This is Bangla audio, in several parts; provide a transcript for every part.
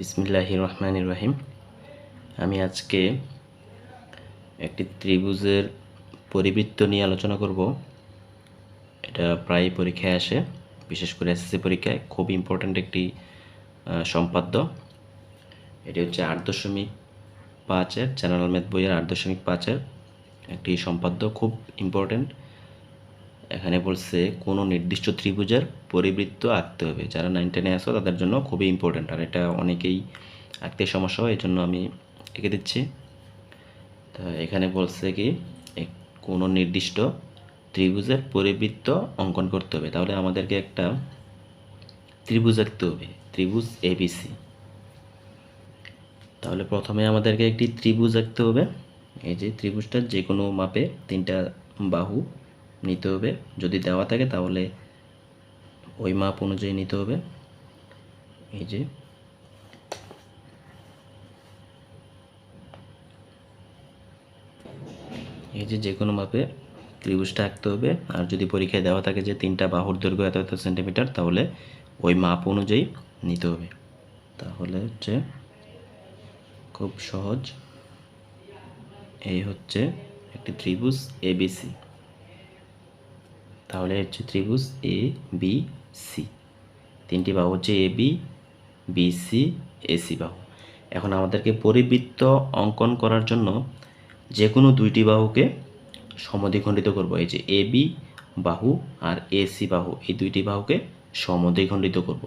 বিসমিল্লাহ রহমান রহিম আমি আজকে একটি ত্রিভুজের পরিবৃত্ত নিয়ে আলোচনা করব। এটা প্রায় পরীক্ষায় আসে, বিশেষ করে এসএসসি পরীক্ষায়। খুব ইম্পর্ট্যান্ট একটি সম্পাদ্য। এটি হচ্ছে আট দশমিক পাঁচের জেনারেল ম্যাথ বইয়ের আট দশমিক পাঁচের একটি সম্পাদ্য। খুব ইম্পর্ট্যান্ট এখানে বলছে, কোনো নির্দিষ্ট ত্রিভুজের পরিবৃত্ত আঁকতে হবে। যারা নাইন টেনে আসো তাদের জন্য খুবই ইম্পর্ট্যান্ট আর এটা অনেকেই আঁকতে সমস্যা হয় এই জন্য আমি এঁকে দিচ্ছি। তা এখানে বলছে কি কোনো নির্দিষ্ট ত্রিভুজের পরিবৃত্ত অঙ্কন করতে হবে। তাহলে আমাদেরকে একটা ত্রিভুজ আঁকতে হবে, ত্রিভুজ এবিসি তাহলে প্রথমে আমাদেরকে একটি ত্রিভুজ আঁকতে হবে। এই যে ত্রিভুজটার যে কোনো মাপে তিনটা বাহু নিতে হবে। যদি দেওয়া থাকে তাহলে ওই মাপ অনুযায়ী নিতে হবে। এই যে। এই যে যে কোনো মাপে ত্রিভুজটা আঁকতে হবে। আর যদি পরীক্ষায় দেওয়া থাকে যে তিনটা বাহুর দৈর্ঘ্য এত এত সেন্টিমিটার, তাহলে ওই মাপ অনুযায়ী নিতে হবে। তাহলে হচ্ছে খুব সহজ। এই হচ্ছে একটি ত্রিভুজ এবিসি তাহলে হচ্ছে ত্রিভুজ এ বি সি তিনটি বাহু হচ্ছে এ বি বিসি এসি বাহু। এখন আমাদেরকে পরিবৃত্ত অঙ্কন করার জন্য যে কোনো দুইটি বাহুকে সমদ্বিখণ্ডিত করব। এই যে এ বি বাহু আর এসি বাহু, এই দুইটি বাহুকে সমদ্বিখণ্ডিত করব।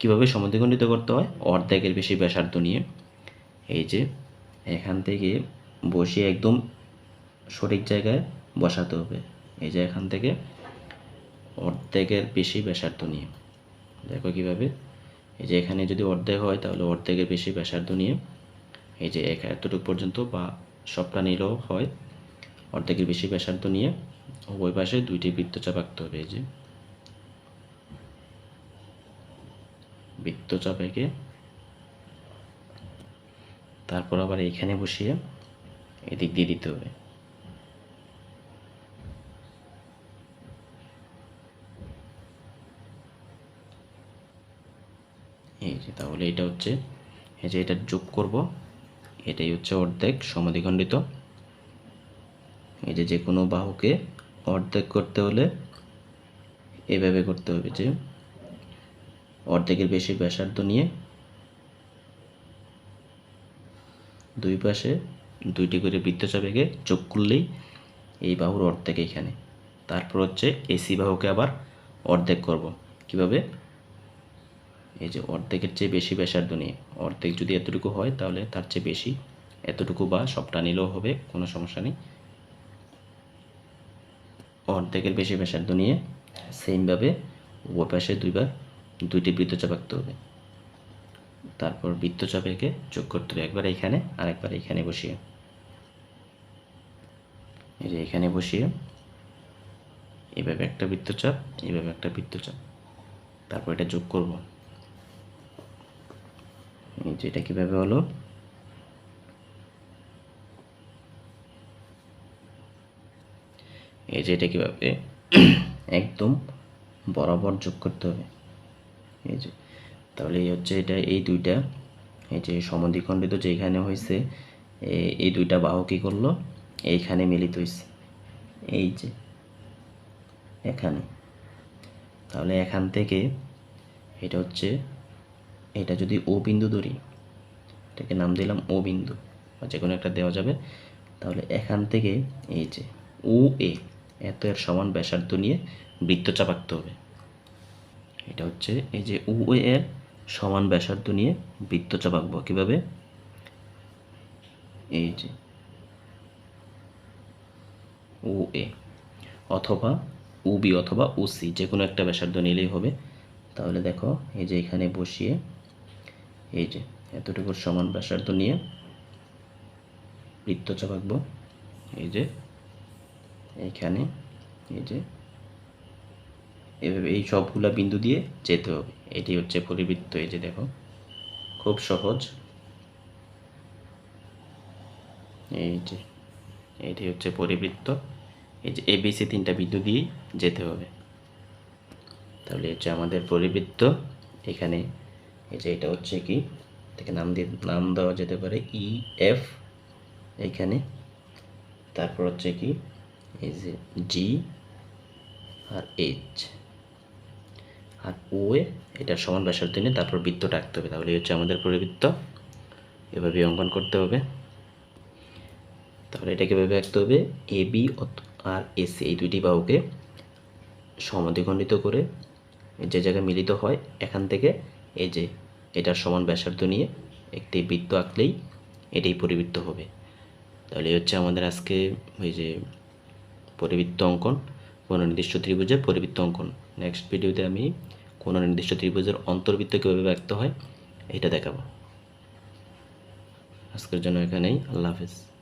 কীভাবে সমদ্বিখণ্ডিত করতে হয়? অর্ধেকের বেশি ব্যাসার্ধ নিয়ে। এই যে এখান থেকে বসিয়ে একদম সঠিক জায়গায় বসাতে হবে। এই যে এখান থেকে অর্ধেকের বেশি ব্যাসার্ধ নিয়ে। দেখো কীভাবে। এই যে এখানে যদি অর্ধেক হয়, তাহলে অর্ধেকের বেশি ব্যাসার্ধ নিয়ে এই যে এক এতটুকু পর্যন্ত বা সবটা নিলেও হয়, অর্ধেকের বেশি ব্যাসার্ধ নিয়ে উভয় পাশে দুইটি বৃত্তচাপ আঁকতে হবে এই যে। বৃত্তচাপ এঁকে তারপর আবার এখানে বসিয়ে এদিক দিয়ে দিতে হবে। এই যে তাহলে এটা হচ্ছে, এই যে এটা যোগ করব, এটাই হচ্ছে অর্ধেক সমদ্বিখণ্ডিত। এই যে যে কোনো বাহুকে অর্ধেক করতে হলে এভাবে করতে হবে যে অর্ধেকের বেশি ব্যাসার্ধ নিয়ে দুই পাশে দুইটি করে বৃত্তচাপ এঁকে যোগ করলেই এই বাহুর অর্ধেক এখানে। তারপর হচ্ছে এসি বাহুকে আবার অর্ধেক করব। কীভাবে? এই যে অর্ধেকের চেয়ে বেশি ব্যাসার্ধ নিয়ে। অর্ধেক যদি এতটুকু হয়, তাহলে তার চেয়ে বেশি। এতটুকু বা সবটা নিলেও হবে, কোনো সমস্যা নেই। অর্ধেকের বেশি ব্যাসার্ধ নিয়ে সেমভাবে উভয় পাশে দুইবার দুইটি বৃত্তচাপ আঁকতে হবে। তারপর বৃত্তচাপ এঁকে যোগ করতে হবে একবার এখানে আর একবার এখানে বসিয়ে। এই যে এখানে বসিয়ে এভাবে একটা বৃত্তচাপ, এভাবে একটা বৃত্তচাপ। তারপর এটা যোগ করব। এই যে এটা কীভাবে হলো? এই যে এটা কীভাবে? একদম বরাবর যোগ করতে হবে। এই যে, তাহলে এই হচ্ছে এটা, এই দুইটা, এই যে সমদ্বিখণ্ডিত যেখানে হয়েছে এই দুইটা বাহু কী করল? এইখানে মিলিত হয়েছে এই যে, এখানে। তাহলে এখান থেকে এটা হচ্ছে এটা যদি ও বিন্দু ধরি, এটাকে নাম দিলাম ও বিন্দু, বা যে কোনো একটা দেওয়া যাবে। তাহলে এখান থেকে এই যে ও এ এত এর সমান ব্যাসার্ধ নিয়ে বৃত্ত আঁকতে হবে। এটা হচ্ছে এই যে ও এ এর সমান ব্যাসার্ধ নিয়ে বৃত্ত চাপাকবো কীভাবে? এই যে ও এ অথবা উবি অথবা উসি যে কোনো একটা ব্যাসার্ধ নিলেই হবে। তাহলে দেখো, এই যে এখানে বসিয়ে এই যে, এতটুকু সমান ব্যাসার্ধ নিয়ে বৃত্তচাপ আঁকবো। এই যে এইখানে এই যে, এভাবে এই সবগুলা বিন্দু দিয়ে যেতে হবে। এটি হচ্ছে পরিবৃত্ত, এই যে দেখো, খুব সহজ। এই যে, এটি হচ্ছে পরিবৃত্ত। এই যে এবিসি তিনটা বিন্দু দিয়েই যেতে হবে। তাহলে হচ্ছে আমাদের পরিবৃত্ত এখানে এই যে এটা হচ্ছে কি? এটাকে নাম দিয়ে, নাম দেওয়া যেতে পারে ই এফ এইখানে তারপর হচ্ছে কি? এই যে জি আর এইচ আর ও এটা সমান ব্যাসার্ধ নিয়ে তারপর বৃত্তটা আঁকতে হবে, তাহলে হচ্ছে আমাদের পরিবৃত্ত। এভাবে অঙ্কন করতে হবে। তাহলে এটাকে এভাবে আঁকতে হবে এ বি আর এসি এই দুইটি বাহুকে সমদ্বিখণ্ডিত করে যে জায়গায় মিলিত হয়, এখান থেকে এই যে এটার সমান ব্যাসার্ধ নিয়ে একটি বৃত্ত আঁকলেই এটাই পরিবৃত্ত হবে। তাহলে হচ্ছে আমাদের আজকে ওই যে পরিবৃত্ত অঙ্কন কোনো নির্দিষ্ট ত্রিভুজের পরিবৃত্ত অঙ্কন। নেক্সট ভিডিওতে আমি কোনো নির্দিষ্ট ত্রিভুজের অন্তর্বৃত্ত কীভাবে ব্যক্ত হয়, এটা দেখাবো। আজকের জন্য এখানেই, আল্লাহ হাফেজ।